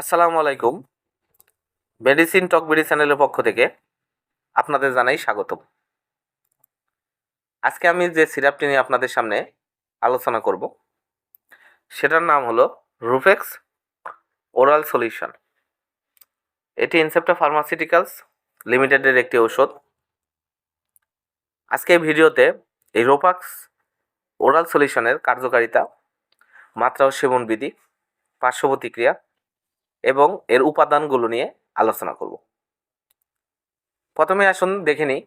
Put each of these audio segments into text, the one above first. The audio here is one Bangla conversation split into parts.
আসসালামু আলাইকুম। মেডিসিন টক বিডি চ্যানেলের পক্ষ থেকে আপনাদের জানাই স্বাগতম। আজকে আমি যে সিরাপটি নিয়ে আপনাদের সামনে আলোচনা করব, সেটার নাম হলো রুফেক্স ওরাল সলিউশন এটি ইনসেপ্টা ফার্মাসিউটিক্যালস লিমিটেডের একটি ঔষধ। আজকে এই ভিডিওতে এই রোপাক্স ওরাল সলিউশনের কার্যকারিতা, মাত্রা ও সেবন বিধি পার্শ্ব প্রতিক্রিয়া এবং এর উপাদানগুলো নিয়ে আলোচনা করব। প্রথমে আসুন দেখে নিই,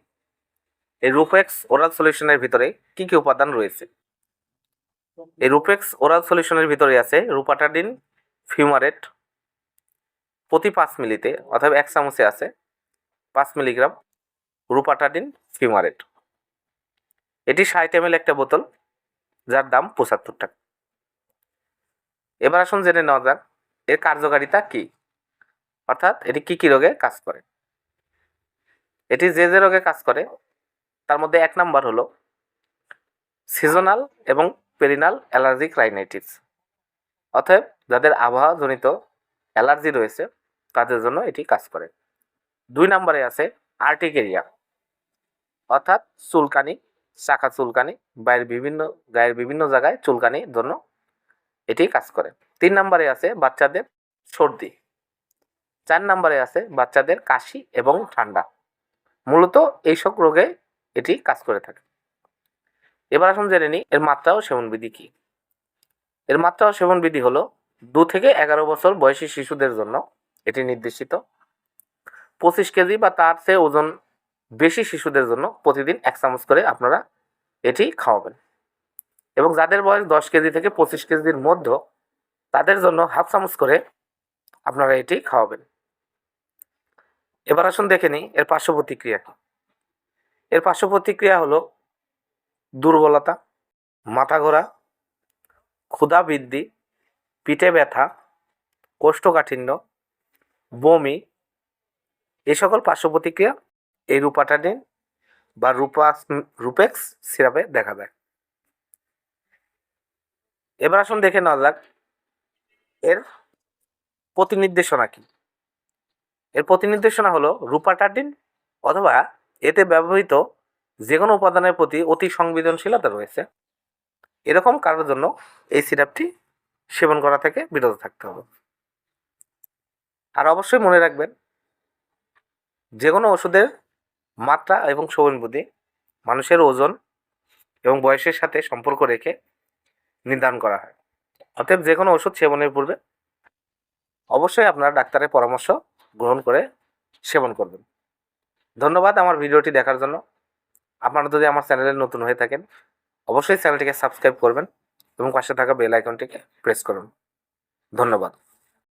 এই রুপেক্স ওরাল সলিউশনের ভিতরে কি কি উপাদান রয়েছে। এই রুপেক্স ওরাল সলিউশনের ভিতরে আছে রুপাটাডিন, ফিউমারেট, প্রতি পাঁচ মিলিতে অথবা এক চামচে আছে পাঁচ মিলিগ্রাম রুপাটাডিন, ফিউমারেট। এটি ষাট এম একটা বোতল, যার দাম পঁচাত্তর টাকা। এবার আসুন জেনে নেওয়া যাক এর কার্যকারিতা কি? অর্থাৎ এটি কি কি রোগে কাজ করে? এটি যে যে রোগে কাজ করে, তার মধ্যে এক নাম্বার হলো সিজনাল এবং পেরিনাল অ্যালার্জিক রাইনাইটিস অতএব যাদের আবহাওয়াজনিত অ্যালার্জি রয়েছে, তাদের জন্য এটি কাজ করে। দুই নম্বরে আছে আর্টিকেরিয়া অর্থাৎ চুলকানি, শাখা চুলকানি, বাইরের বিভিন্ন, গায়ের বিভিন্ন জায়গায় চুলকানির জন্য এটি কাজ করে। তিন নম্বরে আছে বাচ্চাদের সর্দি। চার নম্বরে আছে বাচ্চাদের কাশি এবং ঠান্ডা। মূলত এইসব রোগে এটি কাজ করে থাকে। এবার আসুন জেনে নিই, এর মাত্রা ও সেবনবিধি কী? এর মাত্রা ও সেবনবিধি হলো দু থেকে এগারো বছর বয়সী শিশুদের জন্য এটি নির্দেশিত। পঁচিশ কেজি বা তার চেয়ে ওজন বেশি শিশুদের জন্য প্রতিদিন এক চামচ করে আপনারা এটি খাওয়াবেন। এবং যাদের বয়স দশ কেজি থেকে পঁচিশ কেজির মধ্যে তাদের জন্য হাফ চামচ করে আপনারা এটি খাওয়াবেন। এবার আসুন দেখে নিই এর পার্শ্ব প্রতিক্রিয়া এর পার্শ্ব প্রতিক্রিয়া হলো দুর্বলতা, মাথা ঘোরা, ক্ষুধা বৃদ্ধি, পিঠে ব্যথা, কোষ্ঠকাঠিন্য, বমি। এই সকল পার্শ্ব প্রতিক্রিয়া এই রূপাটাডিন বা রূপাস রূপেক্স সিরাপে দেখা দেয়। এবার আসুন দেখে নেওয়া যাক এর প্রতিনির্দেশনা কি? এর প্রতিনির্দেশনা হলো রূপাটাডিন অথবা এতে ব্যবহৃত যে কোনো উপাদানের প্রতি অতি সংবেদনশীলতা রয়েছে। এরকম কারোর জন্য এই সিরাপটি সেবন করা থেকে বিরত থাকতে হবে। আর অবশ্যই মনে রাখবেন যে কোনো ওষুধের মাত্রা এবং সেবনবিধি মানুষের ওজন এবং বয়সের সাথে সম্পর্ক রেখে নির্ধারণ করা হয়। অতএব যে কোনো ওষুধ সেবনের পূর্বে অবশ্যই আপনারা ডাক্তারের পরামর্শ গ্রহণ করে সেবন করবেন। ধন্যবাদ আমার ভিডিওটি দেখার জন্য। আপনারা যদি আমার চ্যানেলে নতুন হয়ে থাকেন, অবশ্যই চ্যানেলটিকে সাবস্ক্রাইব করবেন এবং পাশে থাকা বেল আইকনটিকে প্রেস করুন। ধন্যবাদ।